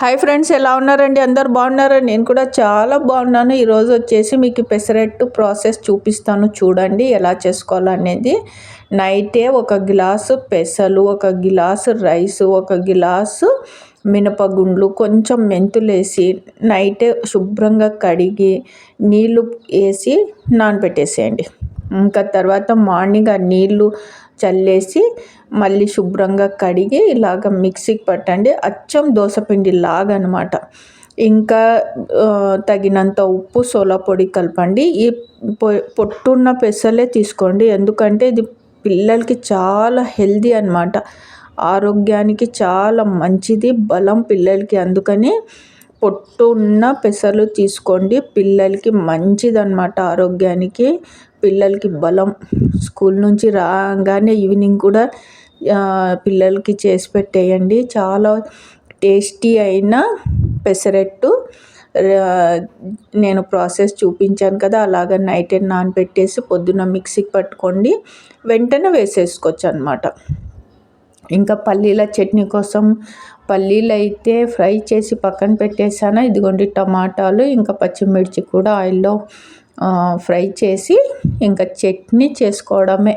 Hi friends ఎలా ఉన్నారండి? అందరు బాగున్నారా నేను కూడా చాలా బాగున్నాను. ఈరోజు వచ్చేసి మీకు పెసరట్టు ప్రాసెస్ చూపిస్తాను. చూడండి ఎలా చేసుకోవాలనేది. నైటే ఒక గ్లాసు పెసలు ఒక గ్లాసు రైస్ ఒక గ్లాసు మినపగుండ్లు కొంచెం మెంతులు వేసి నైటే శుభ్రంగా కడిగి నీళ్ళు వేసి నానబెట్టేసేయండి. ఇంకా తర్వాత మార్నింగ్ ఆ నీళ్ళు చల్లేసి మళ్ళీ శుభ్రంగా కడిగి ఇలాగ మిక్సీకి పట్టండి. అచ్చం దోసపిండి లాగా అనమాట ఇంకా తగినంత ఉప్పు సోలా పొడి కలపండి. ఈ పొట్టున్న పెసలే తీసుకోండి. ఎందుకంటే ఇది పిల్లలకి చాలా హెల్దీ అనమాట ఆరోగ్యానికి చాలా మంచిది బలం పిల్లలకి. అందుకని పొట్టు ఉన్న పెసలు తీసుకోండి. పిల్లలకి మంచిదన్నమాట ఆరోగ్యానికి. పిల్లలకి బలం. స్కూల్ నుంచి రాగానే ఈవినింగ్ కూడా పిల్లలకి చేసి పెట్టేయండి. చాలా టేస్టీ అయిన పెసరట్టు. నేను ప్రాసెస్ చూపించాను కదా అలాగ నైట్ నానబెట్టేసి పొద్దున్న మిక్సీకి పట్టుకోండి. వెంటనే వేసేసుకోవచ్చు అనమాట ఇంకా పల్లీల చట్నీ కోసం పల్లీలు అయితే ఫ్రై చేసి పక్కన పెట్టేశాను. ఇదిగోండి టమాటాలు ఇంకా పచ్చిమిర్చి కూడా ఆయిల్లో ఫ్రై చేసి ఇంకా చట్నీ చేసుకోవడమే.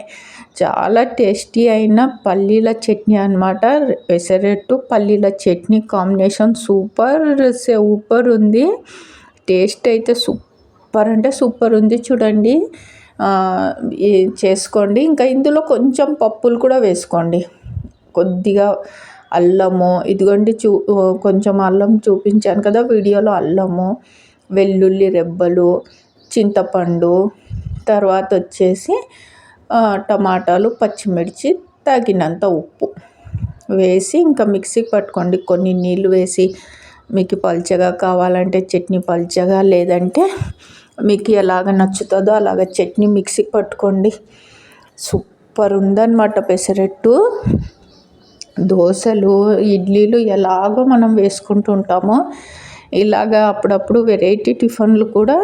చాలా టేస్టీ అయిన పల్లీల చట్నీ అనమాట పెసరట్టు పల్లీల చట్నీ కాంబినేషన్ సూపర్ సూపర్ ఉంది. టేస్ట్ అయితే సూపర్ అంటే సూపర్ ఉంది చూడండి. చేసుకోండి. ఇంకా ఇందులో కొంచెం పప్పులు కూడా వేసుకోండి. కొద్దిగా అల్లము ఇదిగోండి చూ కొంచెం అల్లం చూపించాను కదా వీడియోలో అల్లము వెల్లుల్లి రెబ్బలు చింతపండు తర్వాత వచ్చేసి టమాటాలు పచ్చిమిర్చి తగినంత ఉప్పు వేసి ఇంకా మిక్సీకి పట్టుకోండి. కొన్ని నీళ్ళు వేసి మీకు పల్చగా కావాలంటే చట్నీ పల్చగా లేదంటే మీకు ఎలాగ నచ్చుతుందో అలాగ చట్నీ మిక్సీకి పట్టుకోండి. సూపర్ ఉందన్నమాట పెసరట్టు. దోశలు ఇడ్లీలు ఎలాగో మనం వేసుకుంటూ ఉంటామో ఇలాగా అప్పుడప్పుడు వెరైటీ టిఫిన్లు కూడా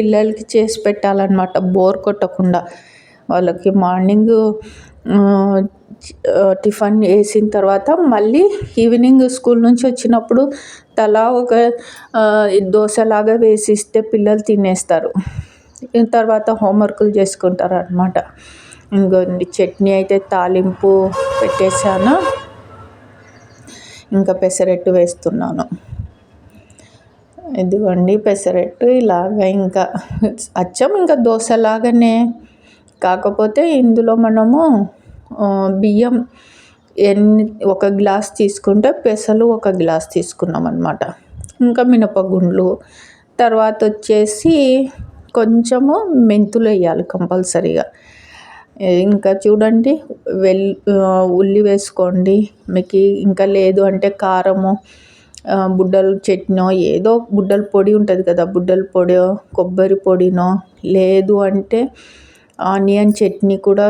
పిల్లలకి చేసి పెట్టాలన్నమాట. బోర్ కొట్టకుండా వాళ్ళకి మార్నింగ్ టిఫిన్ వేసిన తర్వాత మళ్ళీ ఈవినింగ్ స్కూల్ నుంచి వచ్చినప్పుడు తలా ఒక దోశలాగా వేసిస్తే పిల్లలు తినేస్తారు. తర్వాత హోంవర్కులు చేసుకుంటారు అనమాట ఇంకొండి చట్నీ అయితే తాలింపు పెట్టేశాను. ఇంకా పెసరట్టు వేస్తున్నాను. ఇదిగోండి పెసరట్టు ఇలాగ ఇంకా అచ్చం ఇంకా దోశలాగానే. కాకపోతే ఇందులో మనము బియ్యం ఎన్ని ఒక గ్లాస్ తీసుకుంటే పెసలు ఒక గ్లాస్ తీసుకున్నాం అనమాట ఇంకా మినపగుండ్లు. తర్వాత వచ్చేసి కొంచెము మెంతులు వేయాలి కంపల్సరీగా. ఇంకా చూడండి వెల్ ఉల్లి వేసుకోండి. మీకు ఇంకా లేదు అంటే కారము బుడ్డల చట్నో ఏదో బుడ్డల పొడి ఉంటుంది కదా బుడ్డల పొడి కొబ్బరి పొడినో లేదు అంటే ఆనియన్ చట్నీ కూడా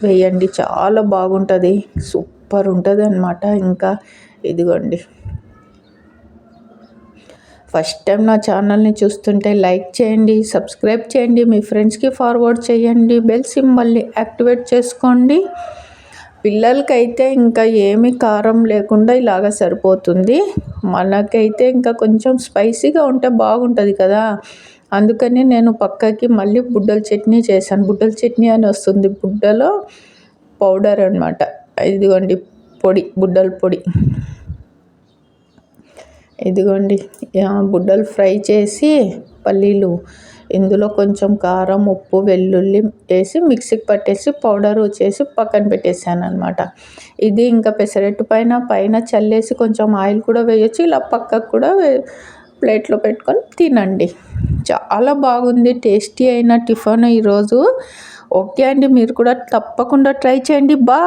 వేయండి చాలా బాగుంటుంది సూపర్ ఉంటుంది అనమాట ఇంకా ఇదిగోండి. ఫస్ట్ టైం నా ఛానల్ని చూస్తుంటే లైక్ చేయండి సబ్స్క్రైబ్ చేయండి మీ ఫ్రెండ్స్కి ఫార్వర్డ్ చేయండి బెల్ సింబల్ని యాక్టివేట్ చేసుకోండి. పిల్లలకైతే ఇంకా ఏమి కారం లేకుండా ఇలాగ సరిపోతుంది. మనకైతే ఇంకా కొంచెం స్పైసీగా ఉంటే బాగుంటుంది కదా. అందుకని నేను పక్కకి మళ్ళీ బుడ్డల చట్నీ చేశాను. బుడ్డల చట్నీ అని వస్తుంది. బుడ్డలో పౌడర్ అనమాట ఇదిగోండి పొడి బుడ్డల పొడి. ఇదిగోండి బుడ్డలు ఫ్రై చేసి పల్లీలు ఇందులో కొంచెం కారం ఉప్పు వెల్లుల్లి వేసి మిక్సీకి పట్టేసి పౌడర్ చేసి పక్కన పెట్టేసాను అనమాట ఇది ఇంకా పెసరట్టు పైన పైన చల్లేసి కొంచెం ఆయిల్ కూడా వేయచ్చు. ఇలా పక్కకు కూడా ప్లేట్లో పెట్టుకొని తినండి. చాలా బాగుంది టేస్టీ అయిన టిఫిన్ ఈరోజు. ఓకే అండి మీరు కూడా తప్పకుండా ట్రై చేయండి. బా